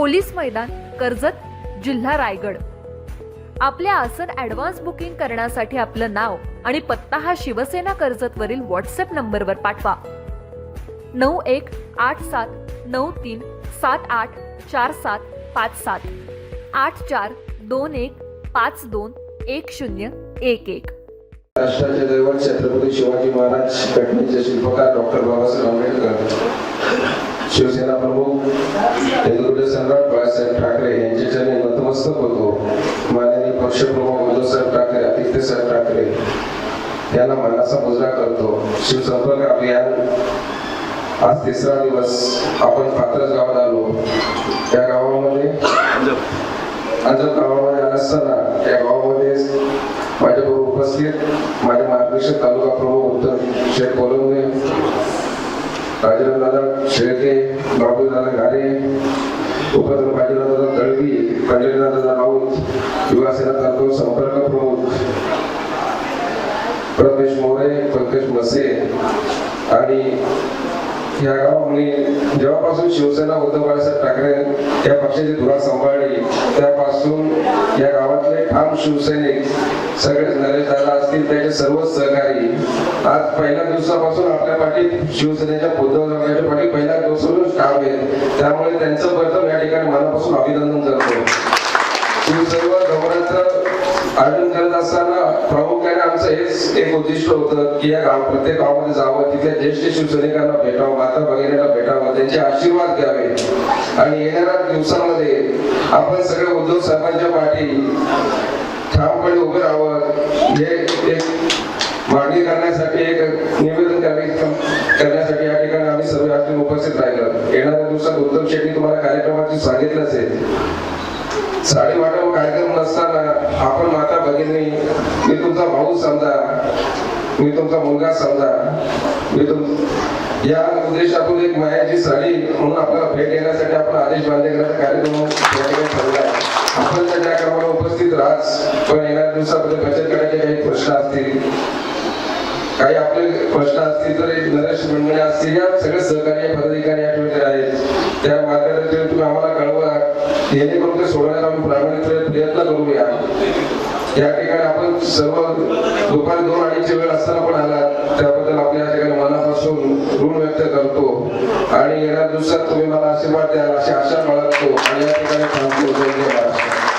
Police मैदान कर्जत जिल्हा रायगड. आपल्या आसन ऍडव्हान्स बुकिंग करण्यासाठी आपलं नाव आणि पत्ता हा शिवसेना कर्जतवरील व्हॉट्सअप नंबरवर पाठवा. नऊ एक आठ सात नऊ तीन सात आठ चार सात पाच सात. आठ चार दोन एक पाच दोन एक शून्य एक एक. राष्ट्राचे दैवत छत्रपती शिवाजी महाराज घटनेचे शिल्पकार डॉक्टर बाबासाहेब आंबेडकर. शिवसेना प्रमुख हिंदुत्व सम्राट बाळासाहेब ठाकरे यांच्या चरणी नतमस्तक होतो. माननीय पक्षप्रमुख उद्धवसाहेब ठाकरे आदित्यसाहेब ठाकरे यांना मनाचा मुजरा करतो. शिवसंपर्क अभियान आज तिसरा दिवस. आपण पात्रच गावात आलो. त्या गावामध्ये अंजप गावामध्ये आला असताना त्या गावामध्ये माझ्याबरोबर उपस्थित माझे मार्गदर्शक तालुका प्रमुख उत्तर शेख कोलंबे राजेंद्रदादा शेळके बाबूदादा घारे उपप्रमुख बाजीरावदादा दळवी पंढरीदादा राऊत युवासेना तालुका संपर्क प्रमुख प्रमेश मोरे पंकज मसे आणि या गावामध्ये जेव्हापासून शिवसेना उद्धव बाळासाहेब ठाकरे या पक्षाची धुरा सांभाळली त्यापासून या गावातले ठाम शिवसैनिक सगळेच नरेश दादा असतील त्याचे सर्व सहकारी आज पहिल्या दिवसापासून आपल्या पाठीत शिवसेनेच्या उद्धव साहेबांच्या पाठी पहिल्या दिवसापासून काम आहे त्यामुळे त्यांचं प्रथम या ठिकाणी मनापासून अभिनंदन करतो. तुम्ही सर्व आयोजन करत असताना प्रामुख्याने आमचं हेच एक उद्दिष्ट होतं की या गाव प्रत्येक गावामध्ये जावं तिथल्या ज्येष्ठ शिवसैनिकांना भेटावं माता भगिनीला भेटावं त्यांचे आशीर्वाद घ्यावे. आणि येणाऱ्या दिवसामध्ये आपण सगळे उद्धव साहेबांच्या पाठी ठामपणे उभे राहावं हे एक मागणी करण्यासाठी एक निवेदन करण्यासाठी या ठिकाणी आम्ही सर्व उपस्थित राहिलो. येणाऱ्या दिवसात उत्तम शेट्टी तुम्हाला कार्यक्रमाची सांगितलं आहे. साडेवाटावर कार्यक्रम नसताना आपण माता भगिनी मी तुमचा भाऊ समजा मी तुमचा मुलगा समजा मी तुम या उद्देशातून एक मायाची साडी म्हणून आपल्याला भेट देण्यासाठी आपण आदेश बांधेकरांचा कार्यक्रम या ठिकाणी ठरवला आहे. आपण त्या कार्यक्रमाला उपस्थित राहाच पण येणाऱ्या दिवसामध्ये बचत करायचे काही प्रश्न असतील काही आपले प्रश्न असतील तर नरेश मंडळे असतील या सगळे सहकारी पदाधिकारी या ठिकाणी आहेत त्या मार्गाने तुम्ही आम्हाला कळवा जेणेकरून ते सोडण्याचा आम्ही प्रामाणिकपणे प्रयत्न करूया. या ठिकाणी आपण सर्व दुपारी दोन अडीचची वेळ असताना पण आलात. त्याबद्दल आपल्या ठिकाणी मनापासून ऋण व्यक्त करतो. आणि येणाऱ्या दिवसात तुम्ही मला आशीर्वाद द्याल अशी आशा बाळगतो. आणि या ठिकाणी थांबतो जय जय महाराष्ट्र